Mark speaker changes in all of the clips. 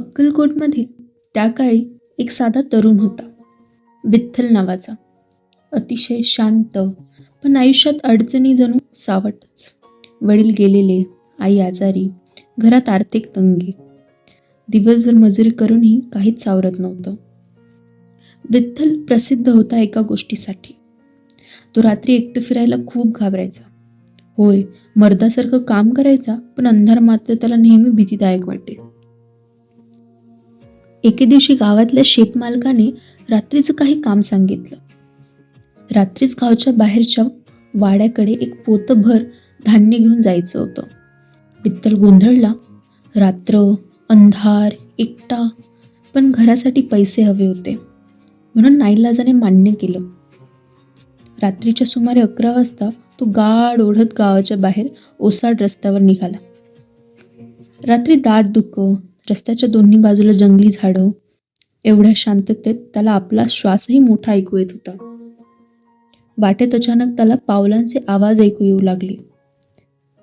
Speaker 1: अक्कलकोटमधील त्या काळी एक साधा तरुण होता. विठ्ठल नावाचा. अतिशय शांत पण आयुष्यात अडचणी जणू सावटच. वडील गेलेले आई आजारी घरात आर्थिक तंगी. दिवसभर मजुरी करूनही काहीच सावरत नव्हतं. विठ्ठल प्रसिद्ध होता एका गोष्टीसाठी. तो रात्री एकटं फिरायला खूप घाबरायचा. होय मर्दासारखं काम करायचा पण अंधार मात्र त्याला नेहमी भीतीदायक वाटे. एके दिवशी गावातल्या शेतमालकाने रात्रीचं काही काम सांगितलं. रात्रीच गावच्या बाहेरच्या वाड्याकडे एक पोतभर धान्य घेऊन जायचं होतं. विठ्ठल गोंधळला. रात्र अंधार एकटा. पण घरासाठी पैसे हवे होते. म्हणून नाईलाजाने मान्य केलं. रात्रीच्या सुमारे अकरा वाजता तो गाढ ओढत गावाच्या बाहेर ओसाड रस्त्यावर निघाला. रात्री दाट दुःख रस्त्याच्या दोन्ही बाजूला जंगली झाडं एवढ्या शांततेत त्याला आपला श्वासही मोठा ऐकू येत होता. वाटेत अचानक त्याला पावलांचे आवाज ऐकू येऊ लागले.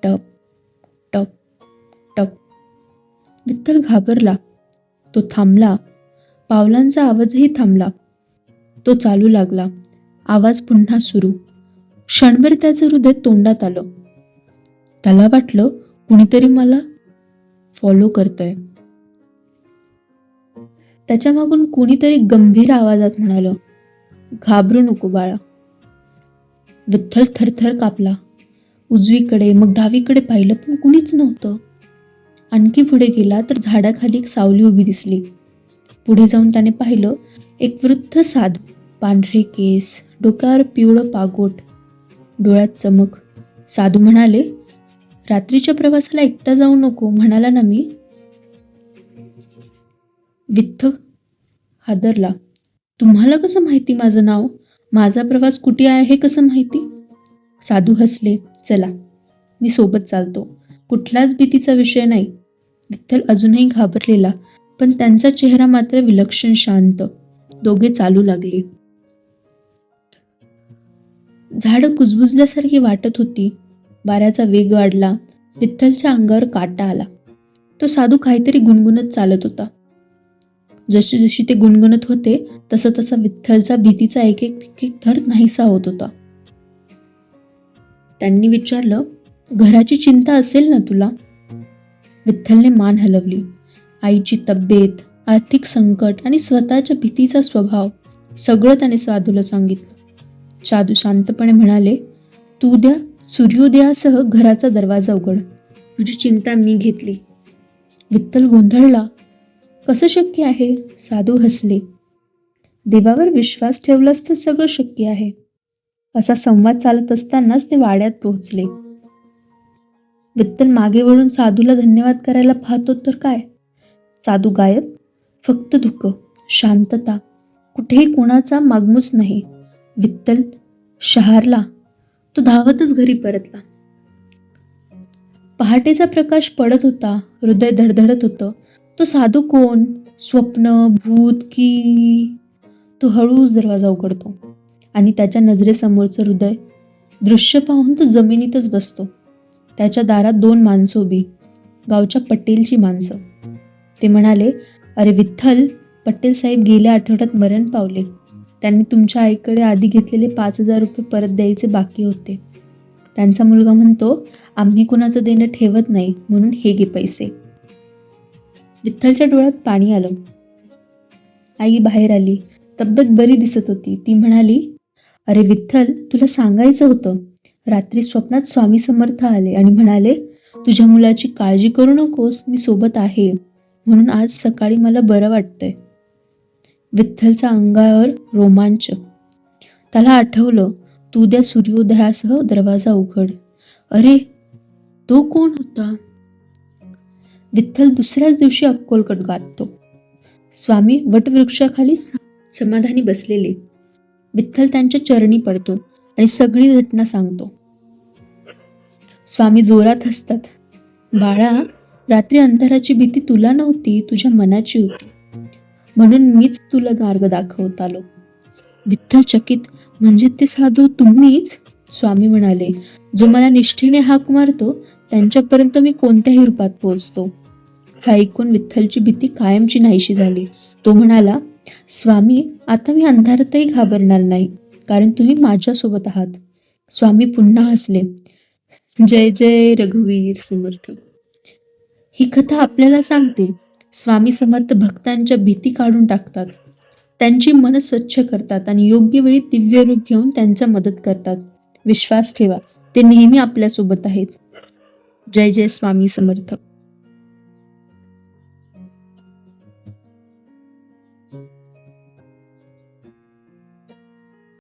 Speaker 1: टप टप टप. विठ्ठल घाबरला. तो थांबला. पावलांचा आवाजही थांबला. तो चालू लागला. आवाज पुन्हा सुरू. क्षणभर त्याचं हृदय तोंडात आलं. त्याला वाटलं कुणीतरी मला फॉलो करतंय. त्याच्या मागून कुणीतरी गंभीर आवाजात म्हणालं घाबरू नको बाळा. विठ्ठल थरथर कापला. उजवीकडे मग डावीकडे पाहिलं पण कुणीच नव्हतं. आणखी पुढे गेला तर झाडाखाली एक सावली उभी दिसली. पुढे जाऊन त्याने पाहिलं एक वृद्ध साधू. पांढरे केस डोक्यावर पिवळं पागोट डोळ्यात चमक. साधू म्हणाले रात्रीच्या प्रवासाला एकटा जाऊ नको. म्हणाला ना मी विठ्ठ हादरला. तुम्हाला कसं माहिती माझं नाव? माझा प्रवास कुठे आहे हे कसं माहिती? साधू हसले. चला मी सोबत चालतो. कुठलाच भीतीचा विषय नाही. विठ्ठल अजूनही घाबरलेला पण त्यांचा चेहरा मात्र विलक्षण शांत. दोघे चालू लागले. झाडं कुजबुजल्यासारखी वाटत होती. वाऱ्याचा वेग वाढला. विठ्ठलच्या अंगावर काटा आला. तो साधू काहीतरी गुणगुणत चालत होता. जशी जशी ते गुणगुणत होते तसा तसा विठ्ठलचा भीतीचा एक एक एक थर नाहीसा होत होता. त्यांनी विचारलं घराची चिंता असेल ना तुला? विठ्ठलने मान हलवली. आईची तब्येत आर्थिक संकट आणि स्वतःच्या भीतीचा स्वभाव सगळं त्याने साधूला सांगितलं. साधू शांतपणे म्हणाले तू उद्या सूर्योदयासह घराचा दरवाजा उघड. तुझी चिंता मी घेतली. विठ्ठल गोंधळला. कसं शक्य आहे? साधू हसले. देवावर विश्वास ठेवलास तर सगळं शक्य आहे. असा संवाद चालत असतानाच ते वाड्यात पोहोचले. विठ्ठल मागे वळून साधूला धन्यवाद करायला पाहतो तर काय? साधू गायब? फक्त दुःख शांतता. कुठेही कोणाचा मागमूस नाही. विठ्ठल शहारला तो धावतच घरी परतला. पहाटेचा प्रकाश पडत होता हृदय धडधडत होतं. तो साधू कोण? स्वप्न भूत की तो हळूच दरवाजा उघडतो आणि त्याच्या नजरेसमोरचं हृदय दृश्य पाहून तो जमिनीतच बसतो. त्याच्या दारात दोन माणसं उभी गावच्या पटेलची माणसं. ते म्हणाले अरे विठ्ठल पटेल साहेब गेल्या आठवड्यात मरण पावले. त्यांनी तुमच्या आईकडे आधी घेतलेले पाच हजार रुपये परत द्यायचे बाकी होते. त्यांचा मुलगा म्हणतो आम्ही कुणाचं देणं ठेवत नाही म्हणून हे घे पैसे. विठ्ठलच्या डोळ्यात पाणी आलं. आई बाहेर आली. तब्येत बरी दिसत होती. ती म्हणाली अरे विठ्ठल तुला सांगायचं होतं. रात्री स्वप्नात स्वामी समर्थ आले आणि म्हणाले तुझ्या मुलाची काळजी करू नकोस मी सोबत आहे. म्हणून आज सकाळी मला बरं वाटतंय. विठ्ठलचा अंगावर रोमांच. त्याला आठवलं तू उद्या सूर्योदयासह दरवाजा उघड. अरे तो कोण होता? विठ्ठल दुसऱ्याच दिवशी अक्कोलकट गातो स्वामी वटवृक्षाखाली समाधानी बसलेले. विठ्ठल त्यांच्या चरणी पडतो आणि सगळी घटना सांगतो. स्वामी जोरात हसतात. बाळा रात्री अंधाराची भीती तुला नव्हती तुझ्या मनाची होती. म्हणून मीच तुला मार्ग दाखवत आलो विठ्ठल चकित म्हणजे ते साधू तुम्हीच? स्वामी म्हणाले जो मला निष्ठेने हाक मारतो त्यांच्यापर्यंत मी कोणत्याही रूपात पोहोचतो. हा ऐकून विठ्ठलची भीती कायमची नाहीशी झाली. तो म्हणाला स्वामी आता मी अंधारातही घाबरणार नाही कारण तुम्ही माझ्यासोबत आहात. स्वामी पुन्हा हसले. जय जय रघुवीर समर्थ. ही कथा आपल्याला सांगते स्वामी समर्थ भक्तांच्या भीती काढून टाकतात. त्यांची मन स्वच्छ करतात आणि योग्य वेळी दिव्य रूप घेऊन त्यांच्या मदत करतात. विश्वास ठेवा. ते नेहमी आपल्यासोबत आहेत. जय जय स्वामी समर्थक